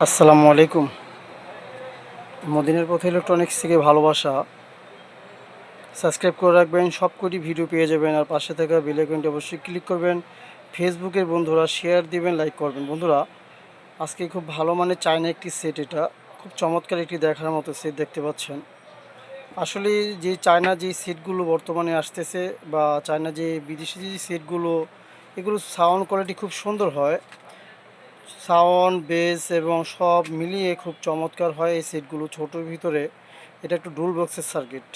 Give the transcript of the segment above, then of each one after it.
আসসালামু আলাইকুম। মদিনের পথে ইলেকট্রনিক্স থেকে ভালোবাসা। সাবস্ক্রাইব করে রাখবেন সব কটি ভিডিও পেয়ে যাবেন আর পাশে থাকা বেল আইকনটি অবশ্যই ক্লিক করবেন। ফেসবুকের বন্ধুরা শেয়ার দিবেন লাইক করবেন। বন্ধুরা, আজকে খুব ভালো মানে চায়না একটি সেট এটা। খুব চমৎকার একটি দেখার মতো সেট দেখতে পাচ্ছেন। আসলে যে চায়না যে সেটগুলো বর্তমানে আসতেছে বা চায়না যে বিদেশি যে সেটগুলো এগুলো সাউন্ড কোয়ালিটি খুব সুন্দর হয়। সাউন্ড, বেস এবং সব মিলিয়ে খুব চমৎকার হয় এই সেটগুলো ছোটোর ভিতরে। এটা একটু ডুল বক্সের সার্কিট।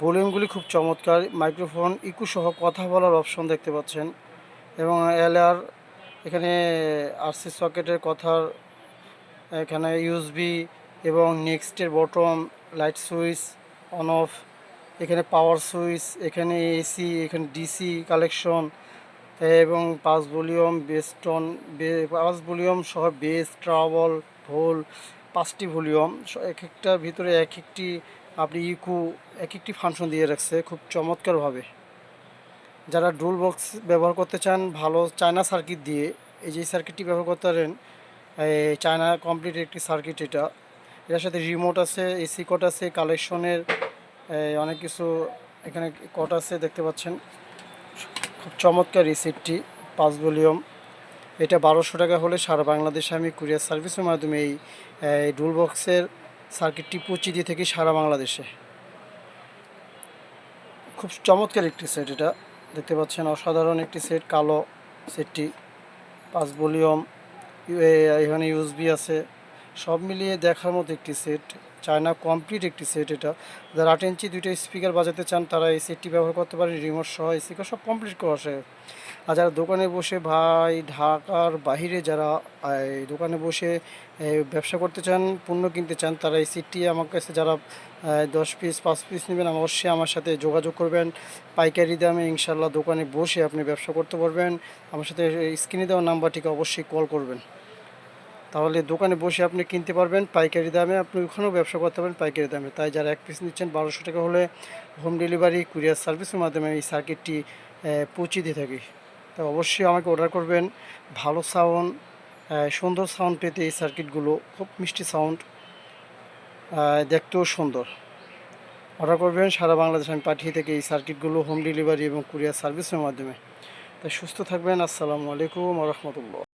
ভলিউমগুলি খুব চমৎকার, মাইক্রোফোন, ইকু সহ কথা বলার অপশন দেখতে পাচ্ছেন এবং এলআর, এখানে আরসি সকেটের কথার, এখানে ইউএসবি এবং নেক্সটের bottom, light switch, on off, এখানে পাওয়ার সুইচ, এখানে এসি, এখানে ডিসি কালেকশন এবং পাঁচ ভলিউম বেস্টন পাঁচ ভলিউম সহ বেস, ট্রাবল ঢোল পাঁচটি ভলিউম। এক একটার ভিতরে এক একটি আপনি ইকু এক একটি ফাংশন দিয়ে রাখছে খুব চমৎকারভাবে। যারা ডুল বক্স ব্যবহার করতে চান, ভালো চায়না সার্কিট দিয়ে, এই যে সার্কিটটি ব্যবহার করতে পারেন চায়না কমপ্লিট একটি সার্কিট এটা। এটার সাথে রিমোট আছে, এসি কোড আছে, কালেকশনের অনেক কিছু এখানে কোড আছে, দেখতে পাচ্ছেন। খুব চমৎকার সেটটি পাঁচ ভলিউম। এটা বারোশো টাকা হলে সারা বাংলাদেশে আমি কুরিয়ার সার্ভিসের মাধ্যমে এই ডুল বক্সের সার্কিটটি পৌঁছে দিয়ে থাকি সারা বাংলাদেশে। খুব চমৎকার একটি সেট এটা। দেখতে পাচ্ছেন অসাধারণ একটি সেট কালো সেটটি পাঁচ ভলিউম এখানে ইউএসবি আছে। সব মিলিয়ে দেখার মতো একটি সেট চায়না কমপ্লিট একটি সেট এটা। যারা আট ইঞ্চি দুইটা স্পিকার বাজাতে চান, তারা এই সেটটি ব্যবহার করতে পারেন রিমোট সহ স্পিকার সব কমপ্লিট করা আছে। আর যারা দোকানে বসে ভাই, ঢাকার বাহিরে যারা দোকানে বসে ব্যবসা করতে চান, পণ্য কিনতে চান, তারা এই সেটটি আমার কাছে যারা দশ পিস পাঁচ পিস নেবেন, অবশ্যই আমার সাথে যোগাযোগ করবেন। পাইকারি দামে ইনশাল্লাহ দোকানে বসে আপনি ব্যবসা করতে পারবেন। আমার সাথে স্ক্রিনে দেওয়া নাম্বারটিকে অবশ্যই কল করবেন। তাহলে দোকানে বসে আপনি কিনতে পারবেন পাইকারি দামে। আপনি ওখানেও ব্যবসা করতে পারেন পাইকারি দামে। তাই যারা এক পিস নিচ্ছেন বারোশো টাকা হলে হোম ডেলিভারি কুরিয়ার সার্ভিসের মাধ্যমে এই সার্কিটটি পৌঁছে দিয়ে থাকি। তো অবশ্যই আমাকে অর্ডার করবেন। ভালো সাউন্ড সুন্দর সাউন্ড পেতে এই সার্কিটগুলো খুব মিষ্টি সাউন্ড দেখতেও সুন্দর। অর্ডার করবেন, সারা বাংলাদেশ আমি পাঠিয়ে থেকে এই সার্কিটগুলো হোম ডেলিভারি এবং কুরিয়ার সার্ভিসের মাধ্যমে। তাই সুস্থ থাকবেন। আসসালামু আলাইকুম রহমতুল্লাহ।